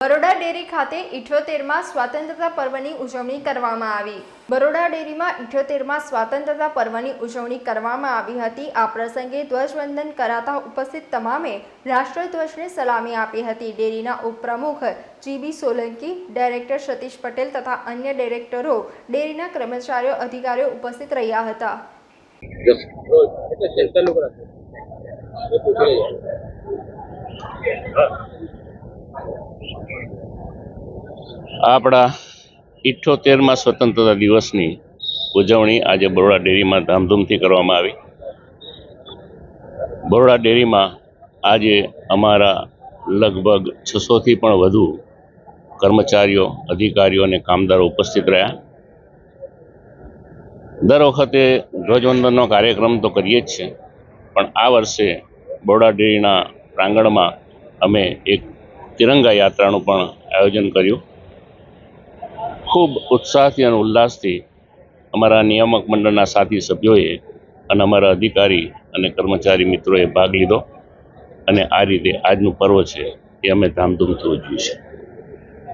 Baroda dairy ખાતે ઇઠ્યોતેરમાં સ્વાતંત્રતા પર્વની ઉજવણી કરવામાં આવી. બરોડા ડેરીમાં ઇઠ્યોતેરમાં સ્વાતંત્રતા પર્વની ઉજવણી કરવામાં આવી હતી. આ પ્રસંગે ધ્વજવંદન કરાતા ઉપસ્થિત તમામે રાષ્ટ્રધ્વજને સલામી આપી હતી. ડેરીના ઉપપ્રમુખ G B Solanki, director Satish Patel તથા અન્ય ડાયરેક્ટરો ડેરીના કર્મચારીઓ, અધિકારીઓ ઉપસ્થિત રહ્યા હતા. એટલે આપણા ઇઠ્ઠોતેરમાં સ્વતંત્રતા દિવસની ઉજવણી આજે બરોડા ડેરીમાં ધામધૂમથી કરવામાં આવી. બરોડા ડેરીમાં આજે અમારા લગભગ છસોથી પણ વધુ કર્મચારીઓ, અધિકારીઓ અને કામદારો ઉપસ્થિત રહ્યા. દર વખતે ધ્વજવંદનનો કાર્યક્રમ તો કરીએ જ છે પણ આ વર્ષે બરોડા ડેરીના પ્રાંગણમાં અમે એક તિરંગા યાત્રાનું પણ આયોજન કર્યું. ખૂબ ઉત્સાહથી અને ઉલ્લાસથી અમારા નિયામક મંડળના સાથી સભ્યોએ અને અમારા અધિકારી અને કર્મચારી મિત્રોએ ભાગ લીધો. અને આ રીતે આજનું પર્વ છે એ અમે ધામધૂમથી ઉજવ્યું છે